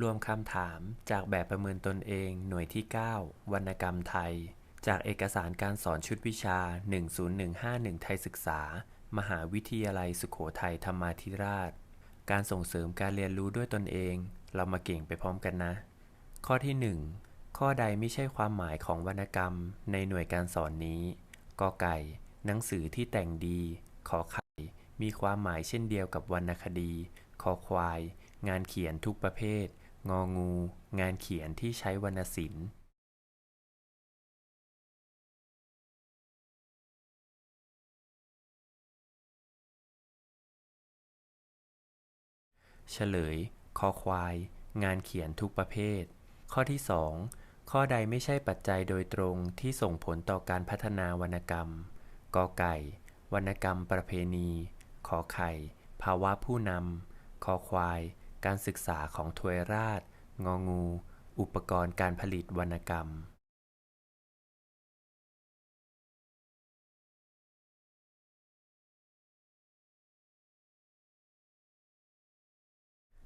รวมคำถามจากแบบประเมินตนเองหน่วยที่ 9 วรรณกรรมไทย จากเอกสารการสอนชุดวิชา 10151 ไทยศึกษา มหาวิทยาลัยสุโขทัยธรรมาธิราช การส่งเสริมการเรียนรู้ด้วยตนเอง เรามาเก่งไปพร้อมกันนะ ข้อที่ 1 ข้อใดไม่ใช่ความหมายของวรรณกรรมในหน่วยการสอนนี้กอไก่ หนังสือที่แต่งดี ขอไข่ มีความหมายเช่นเดียวกับวรรณคดี คอควาย งานเขียนทุกประเภท งองู งานเขียนที่ใช้วรรณศิลป์เฉลย คอควาย งานเขียนทุกประเภท ข้อที่ 2 ข้อใดไม่ใช่ปัจจัยโดยตรงที่ส่งผลต่อการพัฒนาวรรณกรรม กอไก่ วรรณกรรมประเพณี ขอไข่ ภาวะผู้นำ คอควาย การศึกษาของทวยราช งองู อุปกรณ์การผลิตวรรณกรรม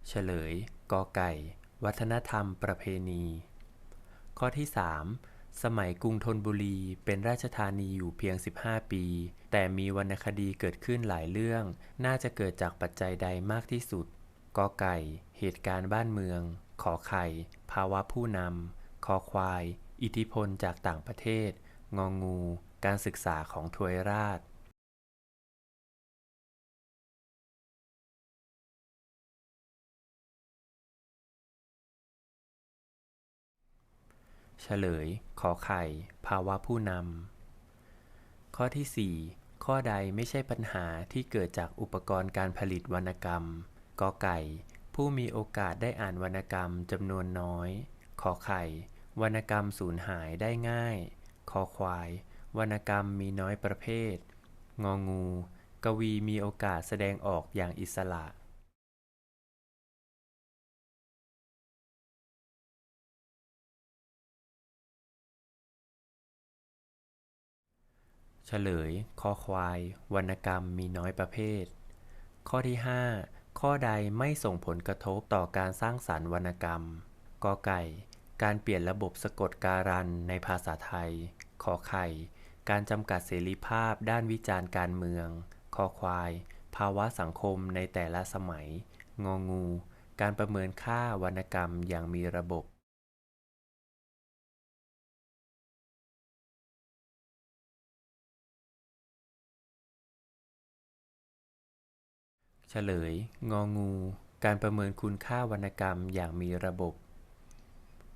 เฉลย กอไก่ วัฒนธรรมประเพณี ข้อที่ 3 สมัยกรุงธนบุรีเป็นราชธานีอยู่เพียง 15 ปี แต่มีวรรณคดีเกิดขึ้นหลายเรื่อง น่าจะเกิดจากปัจจัยใดมากที่สุด กอไก่ เหตุการณ์บ้านเมือง ขอไข่ ภาวะผู้นำ คอควาย อิทธิพลจากต่างประเทศ งองงู การศึกษาของทวยราชเฉลย ขอไข่ ภาวะผู้นำ ข้อที่ 4 ข้อใดไม่ใช่ปัญหาที่เกิดจากอุปกรณ์การผลิตวรรณกรรม กอไก่ ผู้มีโอกาสได้อ่านวรรณกรรมจำนวนน้อย ขอไข่ วรรณกรรมสูญหายได้ง่าย คอควาย วรรณกรรมมีน้อยประเภท งองู กวีมีโอกาสแสดงออกอย่างอิสระเฉลย คอควาย วรรณกรรมมีน้อยประเภท ข้อที่ 5 ข้อใดไม่ส่งผลกระทบต่อการสร้างสรรค์วรรณกรรม กอไก่ การเปลี่ยนระบบสะกดการันในภาษาไทย ขอไข่ การจำกัดเสรีภาพด้านวิจารณ์การเมือง คอควาย ภาวะสังคมในแต่ละสมัย งองู การประเมินค่าวรรณกรรมอย่างมีระบบ ฉลย งองู การประเมินคุณค่าวรรณกรรมอย่างมีระบบ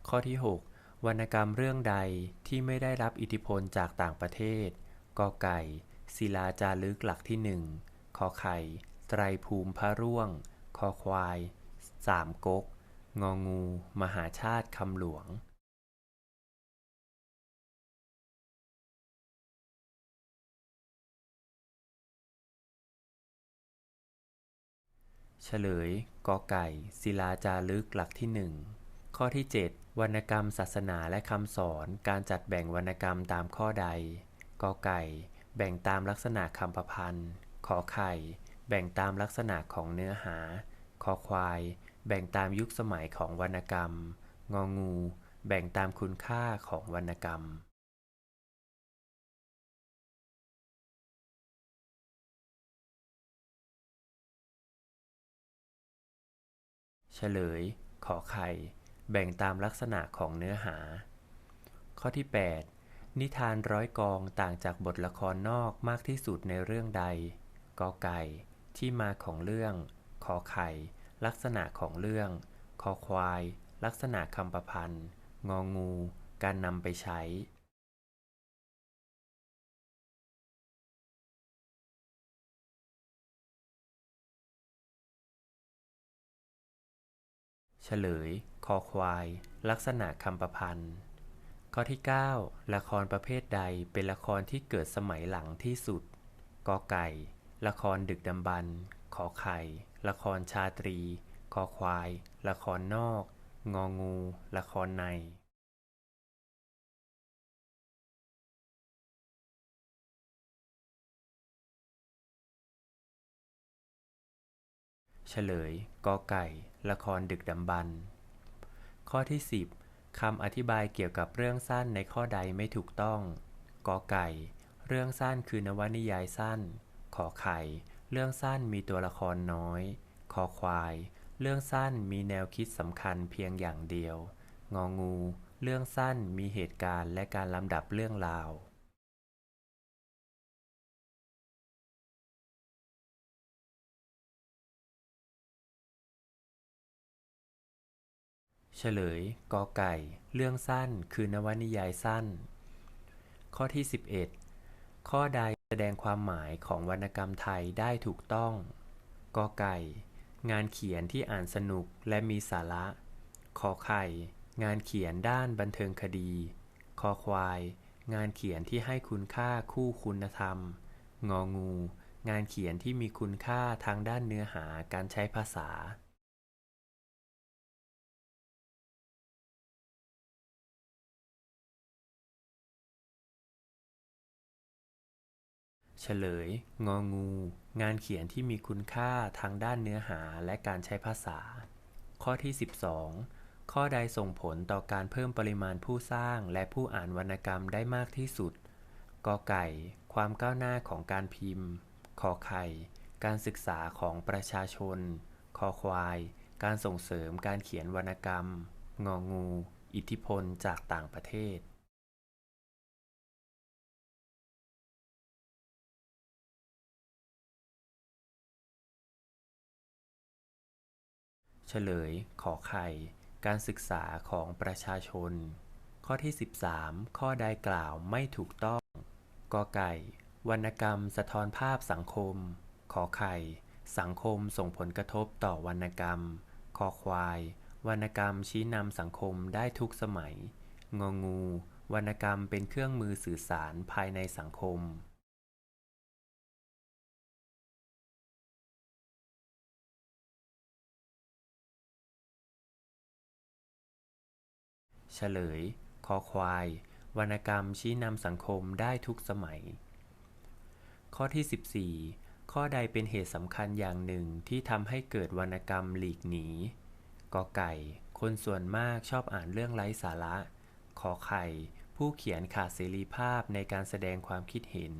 ข้อที่ 6 วรรณกรรมเรื่องใดที่ไม่ได้รับอิทธิพลจากต่างประเทศกอไก่ ศิลาจารึกหลักที่หนึ่งขอไข่ ไตรภูมิพระร่วงคอควายสามก๊ก งองู มหาชาติคำหลวง เฉลยกอไก่ ศิลาจารึกหลักที่หนึ่งข้อที่ 7 วรรณกรรมศาสนาและคำสอนการจัดแบ่งวรรณกรรมตามข้อใดกอไก่ แบ่งตามลักษณะคำประพันธ์ขอไข่ แบ่งตามลักษณะของเนื้อหาคอควาย แบ่งตามยุคสมัยของวรรณกรรม งองู แบ่งตามคุณค่าของวรรณกรรม เฉลย ขอไข่ แบ่งตามลักษณะของเนื้อหา ข้อที่ 8 นิทานร้อยกองต่างจากบทละครนอกมากที่สุดในเรื่องใดกอไก่ ที่มาของเรื่อง ขอไข่ ลักษณะของเรื่อง คอควาย ลักษณะคำประพันธ์ งองู การนำไปใช้ เฉลย คอควาย ลักษณะคำประพันธ์ ข้อที่ 9 ละครประเภทใดเป็นละครที่เกิดสมัยหลังที่สุด กอไก่ ละครดึกดำบรรขอไข่ ละครชาตรี คอควาย ละครนอก งองู ละครในเฉลย กอไก่ ละครดึกดำบรรพ์ข้อที่ 10คำอธิบายเกี่ยวกับเรื่องสั้นในข้อใดไม่ถูกต้อง กอไก่ เรื่องสั้นคือนวนิยายสั้น ขอไข่ เรื่องสั้นมีตัวละครน้อย คอควาย เรื่องสั้นมีแนวคิดสำคัญเพียงอย่างเดียว งองู เรื่องสั้นมีเหตุการณ์และการลำดับเรื่องราว เฉลยกอไก่ เรื่องสั้น คือนวนิยายสั้น ข้อที่ 11 ข้อใดแสดงความหมายของวรรณกรรมไทยได้ถูกต้อง กอไก่ งานเขียนที่อ่านสนุกและมีสาระ ขอไข่ งานเขียนด้านบันเทิงคดี คอควาย งานเขียนที่ให้คุณค่าคู่คุณธรรม งองู งานเขียนที่มีคุณค่าทางด้านเนื้อหาการใช้ภาษา เฉลย งองู งานเขียนที่มีคุณค่าทางด้านเนื้อหาและการใช้ภาษา ข้อที่ 12 ข้อใดส่งผลต่อการเพิ่มปริมาณผู้สร้างและผู้อ่านวรรณกรรมได้มากที่สุดกอไก่ ความก้าวหน้าของการพิมพ์ขอไข่ การศึกษาของประชาชนคอควาย การส่งเสริมการเขียนวรรณกรรม งองู อิทธิพลจากต่างประเทศ เฉลย ขอไข่ การศึกษาของประชาชน ข้อที่ 13 ข้อใดกล่าวไม่ถูกต้อง กอไก่ วรรณกรรมสะท้อนภาพสังคม ขอไข่ สังคมส่งผลกระทบต่อวรรณกรรม คอควาย วรรณกรรมชี้นำสังคมได้ทุกสมัย งองู วรรณกรรมเป็นเครื่องมือสื่อสารภายในสังคม เฉลย คอควาย วรรณกรรมชี้นำสังคมได้ทุกสมัย ข้อที่ 14 ข้อใดเป็นเหตุสำคัญอย่างหนึ่งที่ทำให้เกิดวรรณกรรมหลีกหนี กอไก่ คนส่วนมากชอบอ่านเรื่องไร้สาระ ขอไข่ ผู้เขียนขาดเสรีภาพในการแสดงความคิดเห็น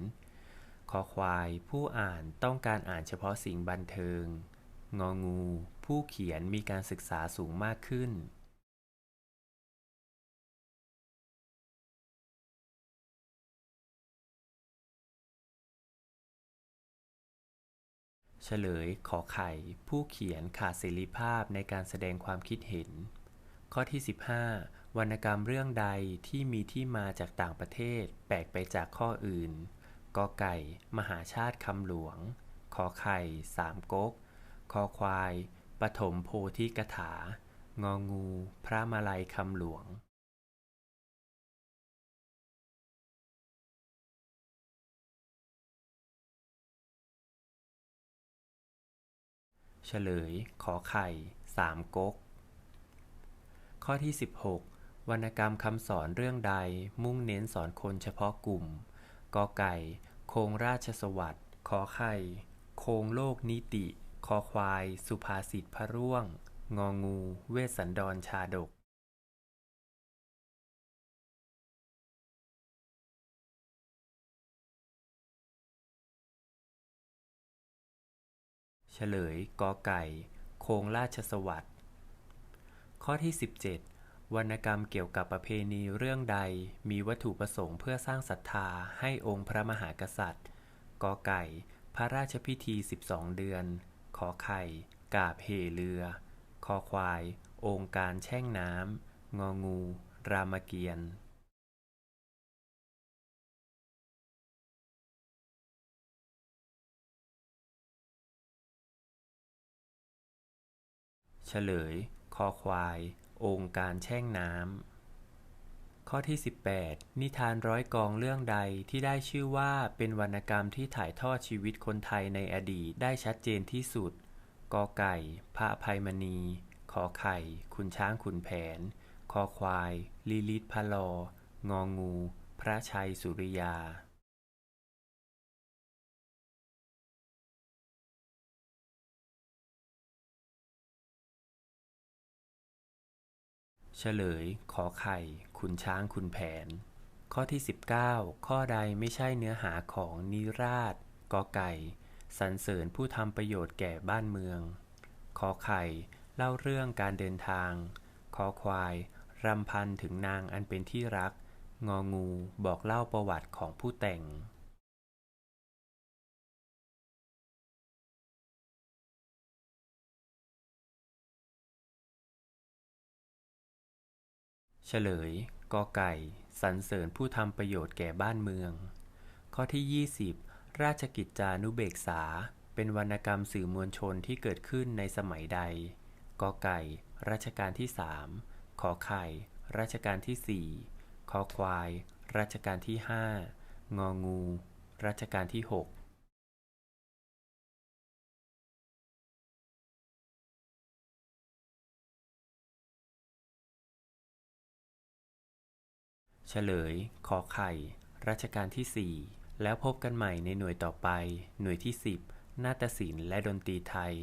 คอควาย ผู้อ่านต้องการอ่านเฉพาะสิ่งบันเทิง งองู ผู้เขียนมีการศึกษาสูงมากขึ้น เฉลยขอไข่ ผู้เขียนขาดเสรีภาพในการแสดงความคิดเห็น ข้อที่ 15 วรรณกรรมเรื่องใดที่มีที่มาจากต่างประเทศ แปลกไปจากข้ออื่นกอไก่ มหาชาติคำหลวงขอไข่สามก๊กคอควายปฐมโพธิกถางองู พระมาลัยคำหลวง เฉลย ขอไข่สามก๊ก ข้อที่ 16 วรรณกรรมคำสอนเรื่องใดมุ่งเน้นสอนคนเฉพาะกลุ่ม กอไก่ โคงราชสวัสดิ์ขอไข่ โคงโลกนิติ คอควาย สุภาษิตพระร่วง งองู เวสสันดรชาดก ฉลยกอไก่ โคงราชสวัสดิ์ข้อที่ 17 วรรณกรรมเกี่ยวกับประเพณีเรื่องใดมีวัตถุประสงค์เพื่อสร้างศรัทธาให้องค์พระมหากษัตริย์กอไก่ พระราชพิธี 12 เดือน ขอไข่ กาบเหเรือ คอควาย องค์การแช่งน้ำ งองู รามเกียรติ์ เฉลย คอควาย องค์การแช่งน้ำ ข้อที่ 18 นิทานร้อยกองเรื่องใดที่ได้ชื่อว่าเป็นวรรณกรรมที่ถ่ายทอดชีวิตคนไทยในอดีตได้ชัดเจนที่สุด กอไก่ พระภัยมณี ขอไข่ขุนช้างขุนแผน คอควายลีลิตพะลององู พระชัยสุริยา เฉลย ขอไข่ ขุนช้างขุนแผน ข้อที่ 19 ข้อใดไม่ใช่เนื้อหาของนิราศกอไก่สรรเสริญผู้ทำประโยชน์แก่บ้านเมือง ขอไข่ เล่าเรื่องการเดินทางคอควาย รำพันถึงนางอันเป็นที่รัก งองู บอกเล่าประวัติของผู้แต่ง เฉลยกอไก่สรรเสริญผู้ทำประโยชน์แก่บ้านเมือง ข้อที่ 20 ราชกิจจานุเบกษา เป็นวรรณกรรมสื่อมวลชนที่เกิดขึ้นในสมัยใดกอไก่ รัชกาลที่3ขอไข่ รัชกาลที่4ขอควาย รัชกาลที่ 5 งองู รัชกาลที่ 6 เฉลย ขอไข่ รัชกาลที่สี่แล้วพบกันใหม่ในหน่วยต่อไป หน่วยที่ 10 นาฏศิลป์และดนตรีไทย